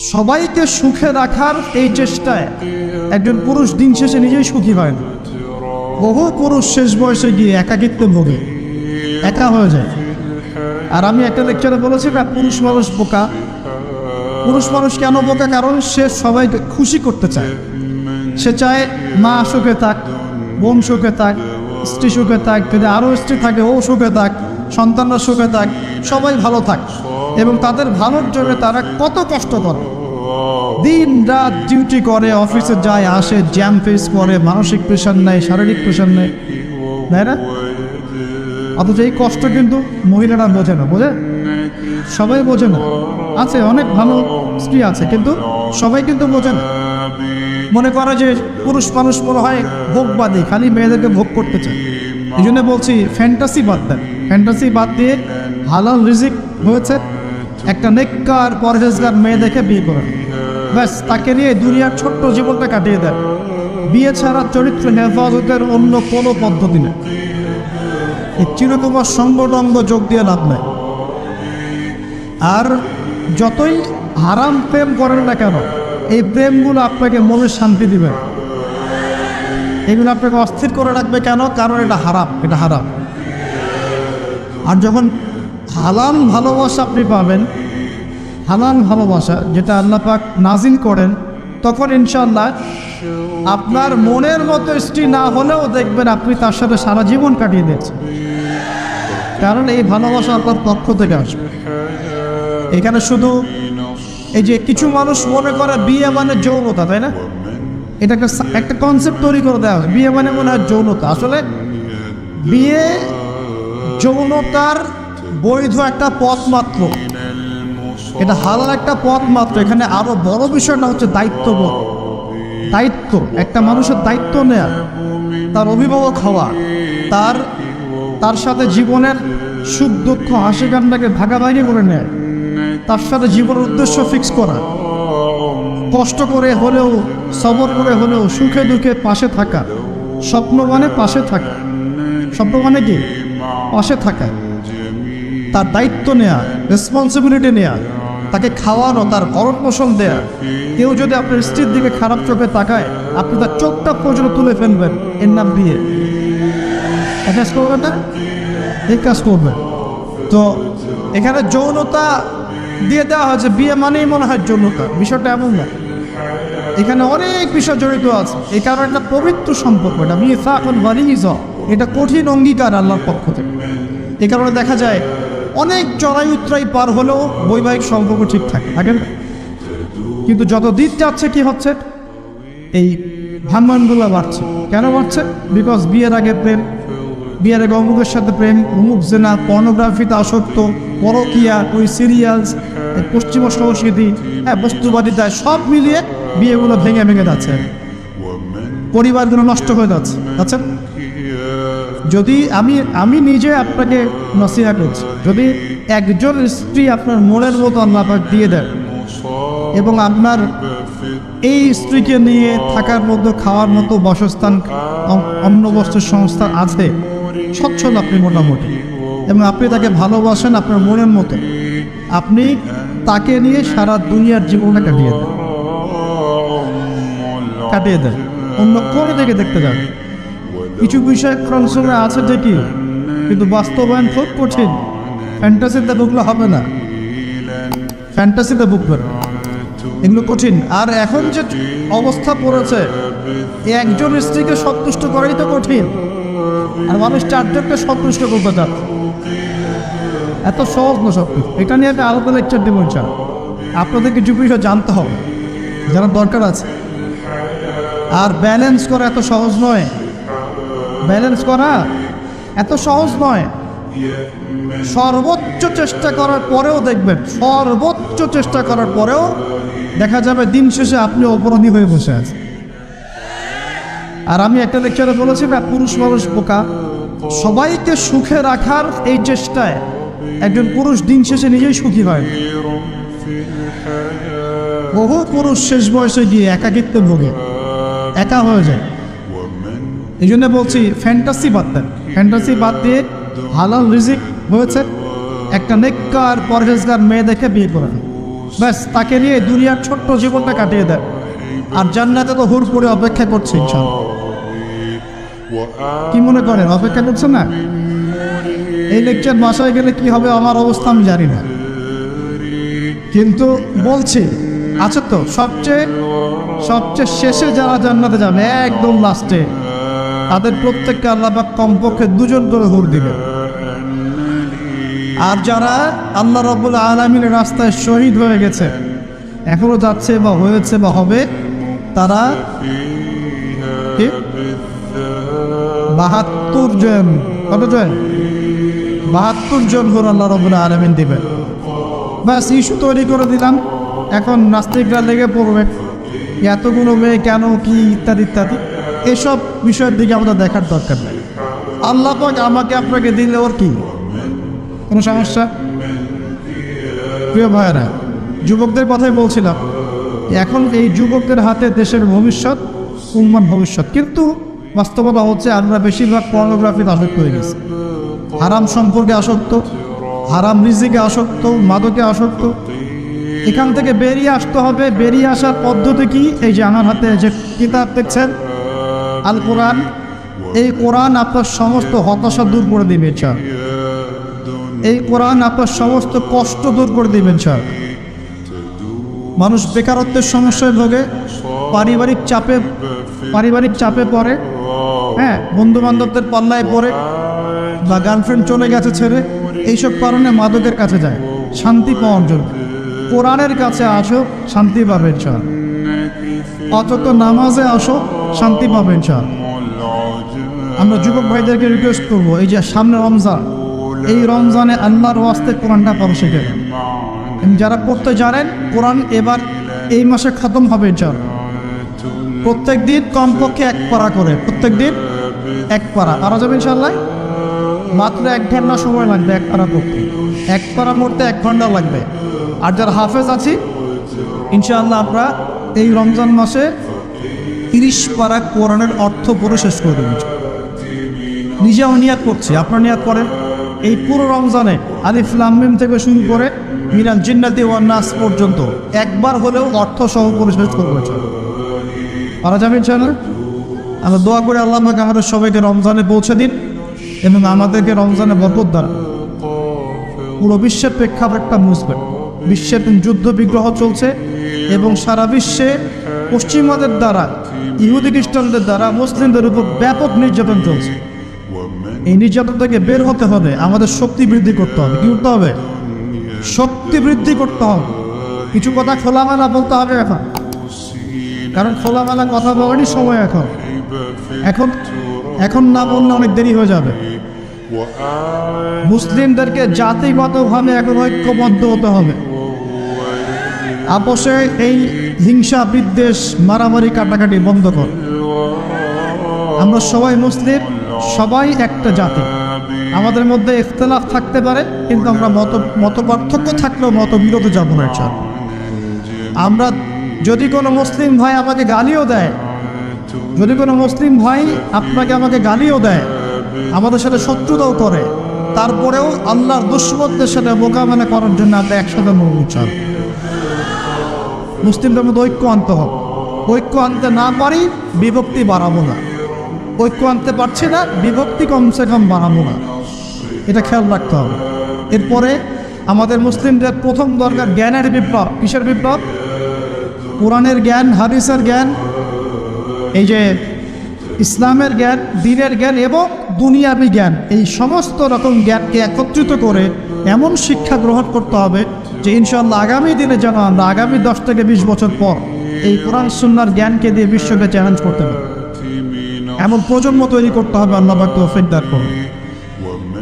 সবাইকে সুখে রাখার এই চেষ্টায় একজন পুরুষ দিন শেষে নিজেই সুখী হয় না। বহু পুরুষ শেষ বয়সে গিয়ে একাকিত্ব ভোগে, একা হয়ে যায়। আর আমি একটা লেকচারে বলেছি না পুরুষ মানুষ বোকা। পুরুষ মানুষ কেন বোকা? কারণ সে সবাইকে খুশি করতে চায়। সে চায় মা সুখে থাক, বোন সুখে থাক, স্ত্রী সুখে থাক, যদি আরও স্ত্রী থাকে, ও সুখে থাক, সন্তানরা সুখে থাক, সবাই ভালো থাক। এবং তাদের ভালোর জন্য তারা কত কষ্ট করে। দিন রাত ডিউটি করে অফিসে যায়, আসে জ্যাম ফেস করে, মানসিক প্রেশার নেয়, শারীরিক প্রেশার নেয়। তাই না অথচ এই কষ্ট কিন্তু মহিলারা বোঝে না, বোঝে? সবাই বোঝে না। আছে, অনেক ভালো স্ত্রী আছে, কিন্তু সবাই কিন্তু বোঝে না। মনে করে যে পুরুষ মানুষ মনে হয় ভোগবাদী খালি মেয়েদেরকে ভোগ করতে চায়। এই জন্য বলছি ফ্যান্টাসি বাদ দেন। ফ্যান্টাসি বাদ দিয়ে হালাল রিজিক হয়েছে। একটা নেককার পরহেজগার মেয়ে দেখে বিয়ে করেন ব্যাস, তাকে নিয়ে দুনিয়ার ছোট্ট জীবনটা কাটিয়ে দেন বিয়ে ছাড়া চরিত্র হেফাজতের অন্য কোনো পদ্ধতি নেই। এই চিরকুমার সঙ্গটঙ্গ যোগ দিয়ে লাভ নেই। আর যতই হারাম প্রেম করেন না কেন, এই প্রেমগুলো আপনাকে মনে শান্তি দিবে। এগুলো আপনাকে অস্থির করে রাখবে কেন? কারণ এটা হারাম এটা হারাম। আর যখন হালাল ভালোবাসা আপনি পাবেন। হালাল ভালোবাসা যেটা আল্লাহ পাক নাজিল করেন, তখন ইনশাল্লাহ আপনার মনের মতো স্ত্রী না হলেও দেখবেন আপনি তার সাথে সারা জীবন কাটিয়ে দিয়েছেন। কারণ এই ভালোবাসা আপনার পক্ষ থেকে আসবে। এখানে শুধু এই যে কিছু মানুষ মনে করে বিয়ে মানে যৌনতা, তাই না? এটা একটা একটা কনসেপ্ট তৈরি করে দেওয়া হয় বিয়ে মানে মনে হয় যৌনতা। আসলে বিয়ে যৌনতার বৈধ একটা পথ মাত্র। এটা হালাল একটা পথ মাত্র। এখানে আরও বড় বিষয়টা হচ্ছে দায়িত্ববোধ। দায়িত্ব, একটা মানুষের দায়িত্ব নেয়া, তার অভিভাবক হওয়া, তার তার সাথে জীবনের সুখ দুঃখ হাসি কান্নাকে ভাগাভাগি করে নেয়, তার সাথে জীবনের উদ্দেশ্য ফিক্স করা, কষ্ট করে হলেও, সবর করে হলেও, সুখে দুঃখে পাশে থাকা স্বপ্ন মানে পাশে থাকা স্বপ্ন মানে কি? পাশে থাকা। তার দায়িত্ব নেয়া রেসপন্সিবিলিটি নেয়া, তাকে খাওয়ানো, তার ভরণ পোষণ দেয়া। কেউ যদি আপনার স্ত্রীর দিকে খারাপ চোখে তাকায়, আপনি তার চোখটা পর্যন্ত তুলে ফেলবেন। এর নাম বিয়ে। এই কাজ করবেন না এই কাজ করবেন। তো এখানে যৌনতা দিয়ে দেওয়া হয়েছে। বিয়ে মানেই মনে হয় যৌনতা। বিষয়টা এমন না। এখানে অনেক বিষয় জড়িত আছে। এই কারণে একটা পবিত্র সম্পর্ক। এটা বিয়ে এখন এটা কঠিন অঙ্গীকার আল্লাহর পক্ষ থেকে। এ কারণে দেখা যায় অনেক চড়াই উত্তরাই পার হলেও বৈবাহিক সম্পর্ক ঠিক থাকে থাকে না? কিন্তু যত দিন যাচ্ছে কি হচ্ছে? এই ভাঙ্গনগুলো বাড়ছে। কেন বাড়ছে? বিকজ বিয়ের আগে প্রেম, বিয়ের আগে অমুকের সাথে প্রেম, অমুক জেনা পর্নোগ্রাফিতে আসক্ত, পরকিয়া, ওই সিরিয়ালস পশ্চিমা সংস্কৃতি হ্যাঁ বস্তুবাদিতা, সব মিলিয়ে বিয়েগুলো ভেঙে ভেঙে যাচ্ছে। পরিবারগুলো নষ্ট হয়ে যাচ্ছে। আচ্ছা যদি আমি আমি নিজে আপনাকে নসিহা করছি, যদি একজন স্ত্রী আপনার মনের মতো পাক দিয়ে দেন এবং আপনার এই স্ত্রীকে নিয়ে থাকার মতো খাওয়ার মতো বাসস্থান অ- অন্য বস্তুর সংস্থান আছে, সচ্ছল আপনি মোটামুটি এবং আপনি তাকে ভালোবাসেন আপনার মনের মতো, আপনি তাকে নিয়ে সারা দুনিয়ার জীবনটা কাটিয়ে দেন। কাটিয়ে দেন। অন্য কোনো দিকে দেখতে যান। কিছু বিষয় ক্রমশনে আছে ঠিকই কিন্তু বাস্তবায়ন খুব কঠিন। ফ্যান্টাসিতে ভুগলে হবে না। ফ্যান্টাসিতে ভুগবেন এগুলো কঠিন। আর এখন যে অবস্থা পড়েছে একজন স্ত্রীকে সন্তুষ্ট করাই তো কঠিন। আর মানুষ চারজনকে সন্তুষ্ট করতে চাচ্ছে। এত সহজ না সব এটা নিয়ে একটা আলাদা লেকচার দেবো চান আপনাদের কিছু বিষয় জানতে হবে। যারা দরকার আছে। আর ব্যালেন্স করা এত সহজ নয়। ব্যালেন্স করা এত সহজ নয়। সর্বোচ্চ চেষ্টা করার পরেও দেখবেন, সর্বোচ্চ চেষ্টা করার পরেও দেখা যাবে দিন শেষে আপনি অপরাধী হয়ে বসে আছেন। আর আমি একটা লেকচারে বলেছি, না, পুরুষ মানুষ বোকা। সবাইকে সুখে রাখার এই চেষ্টায় একজন পুরুষ দিন শেষে নিজেই সুখী হয়। বহু পুরুষ শেষ বয়সে গিয়ে একাকিত্বে ভোগে, একা হয়ে যায়। এই জন্য বলছি ফ্যান্টাসি বাদ দেন। ফ্যান্টাসি বাদ দিয়ে হালাল রিজিক হয়েছে। একটা নেককার পরহেজগার মেয়ে দেখে বিয়ে করেন ব্যাস, তাকে নিয়ে দুনিয়ার ছোট্ট জীবনটা কাটিয়ে দেন। আর জান্নাতে তো হুর করে অপেক্ষা করছে ইনশাল্লাহ কি মনে করেন, অপেক্ষা করছে না? এই লেকচার বাসায় গেলে কি হবে আমার অবস্থা আমি জানি না। কিন্তু বলছি, আছে তো, সবচেয়ে সবচেয়ে শেষে যারা জান্নাতে যাবে, একদম লাস্টে তাদের প্রত্যেককে আল্লাহ পাক কমপক্ষে দুজন করে হুর দিবে। আর যারা আল্লাহ রব্বুল আলমিনের রাস্তায় শহীদ হয়ে গেছে, এখনও যাচ্ছে বা হয়েছে বা হবে, তারা? বাহাত্তর জন, কত জন? বাহাত্তর জন করে আল্লাহ রব্বুল আলমিন দিবেন ব্যাস, ইস্যু তৈরি করে দিলাম। এখন নাস্তিকরা লেগে পড়বে। এতগুলো মেয়ে কেন, কি ইত্যাদি ইত্যাদি। এসব বিষয়ের দিকে আমাদের দেখার দরকার নেই। আল্লাহ পাক আমাকে আপনাকে দিলে ওর কি? কোনো সমস্যা? প্রিয় ভাইয়েরা, যুবকদের কথাই বলছিলাম, এখন এই যুবকদের হাতে দেশের ভবিষ্যৎ উন্মান ভবিষ্যৎ। কিন্তু বাস্তবতা হচ্ছে আমরা বেশিরভাগ পর্নোগ্রাফিতে আসক্ত হয়ে গেছি। হারাম সম্পর্কে আসক্ত, হারাম রিজিকে আসক্ত, মাদকে আসক্ত। এখান থেকে বেরিয়ে আসতে হবে, বেরিয়ে আসার পদ্ধতি কি? এই যে আমার হাতে যে কিতাব দেখছেন আল কোরআন এই কোরআন আপনার সমস্ত হতাশা দূর করে দিবে স্যার এই কোরআন আপনার সমস্ত কষ্ট দূর করে দিবেন স্যার মানুষ বেকারত্বের সমস্যায় ভোগে, পারিবারিক চাপে পারিবারিক চাপে পড়ে হ্যাঁ বন্ধু বান্ধবদের পাল্লায় পড়ে, বা গার্লফ্রেন্ড চলে গেছে ছেড়ে, এইসব কারণে মাদকের কাছে যায়, শান্তি পাওয়ার জন্য। কোরআনের কাছে আসো, শান্তি পাবেন স্যার অথচ নামাজে আসো শান্তি স্যার আমরা যুবক ভাইদেরকে রিকোয়েস্ট করব, এই যে সামনে রমজান, এই রমজানে আল্লাহর ওয়াস্তে কোরআনটা পড়া শিখে। যারা পড়তে জানেন, কোরআন এবার এই মাসে খতম হবে যার প্রত্যেক দিন কমপক্ষে এক পারা করে, প্রত্যেক দিন এক পারা। পারা যাবে ইনশাল্লাহ মাত্র এক ঘণ্টা সময় লাগবে এক পারা পড়তে। এক পারা পড়তে এক ঘণ্টা লাগবে। আর যারা হাফেজ আছি, ইনশাআল্লাহ আমরা এই রমজান মাসে তিরিশ পারা কোরআনের অর্থ পড়ে শেষ করে দেবেন নিজেও নিয়াত করছি, আপনার নিয়াত করেন। এই পুরো রমজানে আলিফ লামিম থেকে শুরু করে মিরান জিন্নাতি ওয়ান নাস পর্যন্ত একবার হলেও অর্থ সহ পরিশেষ করবে পারা যাবে ইনশাআল্লাহ? আমরা দোয়া করে আল্লাহ আমাদের সবাইকে রমজানে পৌঁছে দিন এবং আমাদেরকে রমজানে বরকত দ্বারা পুরো বিশ্বের প্রেক্ষাপটটা বুঝবে বিশ্বের যুদ্ধ বিগ্রহ চলছে এবং সারা বিশ্বে পশ্চিমাদের দ্বারা ইহুদি খ্রিস্টানদের দ্বারা মুসলিমদের উপর ব্যাপক নির্যাতন চলছে। এই নির্যাতন থেকে বের হতে হবে, আমাদের শক্তি বৃদ্ধি করতে হবে। কি করতে হবে? শক্তি বৃদ্ধি করতে হবে। কিছু কথা খোলামেলা বলতে হবে এখন। কারণ খোলামেলা কথা বলারই সময় এখন। এখন এখন না বললে অনেক দেরি হয়ে যাবে। মুসলিমদেরকে জাতিগতভাবে এখন ঐক্যবদ্ধ হতে হবে। আপোষে এই হিংসা বিদ্বেষ মারামারি কাটাকাটি বন্ধ কর। আমরা সবাই মুসলিম, সবাই একটা জাতি। আমাদের মধ্যে ইখতলাফ থাকতে পারে, কিন্তু আমরা মত মত পার্থক্য থাকলেও মত বিরোধ যাব না চান আমরা যদি কোনো মুসলিম ভাই আমাকে গালিও দেয়, যদি কোনো মুসলিম ভাই আপনাকে আমাকে গালিও দেয়, আমাদের সাথে শত্রুতাও করে, তারপরেও আল্লাহর দুশ্মনদের সাথে মোকাবেলা করার জন্য আমরা একসাথে মরবো চান মুসলিমদের মধ্যে ঐক্য আনতে হবে। ঐক্য আনতে না পারি বিভক্তি বাড়াবো না। ঐক্য আনতে পারছি না, বিভক্তি কমসে কম বাড়াবো না। এটা খেয়াল রাখতে হবে। এরপরে আমাদের মুসলিমদের প্রথম দরকার জ্ঞানের বিপ্লব। কিসের বিপ্লব? কোরআনের জ্ঞান, হাদিসের জ্ঞান, এই যে ইসলামের জ্ঞান, দিনের জ্ঞান এবং দুনিয়াবি জ্ঞান। এই সমস্ত রকম জ্ঞানকে একত্রিত করে এমন শিক্ষা গ্রহণ করতে হবে যে ইনশাল্লাহ আগামী দিনে যেন আমরা আগামী দশ থেকে বিশ বছর পর এই কোরআন সুন্নার জ্ঞানকে দিয়ে বিশ্বকে চ্যালেঞ্জ করতে হবে এমন প্রজন্ম তৈরি করতে হবে, আল্লাহ বাক তৌফিক দান করুন।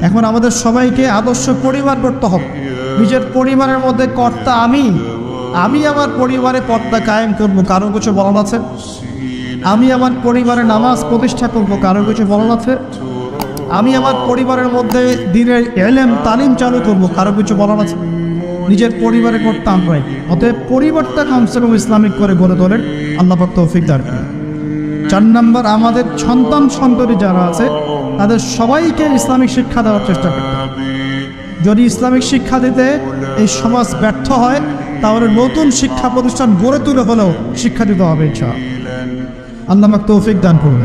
এখন আমাদের সবাইকে আদর্শ পরিবার করতে হবে। নিজের পরিবারের মধ্যে কর্তা আমি আমি আমার পরিবারে কর্তা কায়েম করব, কারও কিছু বলার আছে? আমি আমার পরিবারে নামাজ প্রতিষ্ঠা করব, কারও কিছু বলার আছে? আমি আমার পরিবারের মধ্যে দিনের এলেম, তালিম চালু করব, কারও কিছু বলার আছে? নিজের পরিবারে করতে আমরাই অতএব পরিবারটা কমসে কম ইসলামিক করে গড়ে তোলেন। আল্লাহ পাক তৌফিক করুন। চার নম্বর, আমাদের সন্তান সন্ততি যারা আছে, তাদের সবাইকে ইসলামিক শিক্ষা দেওয়ার চেষ্টা করতে যদি ইসলামিক শিক্ষা দিতে এই সমাজ ব্যর্থ হয়, তাহলে নতুন শিক্ষা প্রতিষ্ঠান গড়ে তুলে হলেও শিক্ষা দিতে হবে ইচ্ছা আল্লাহ তৌফিক দান করুন।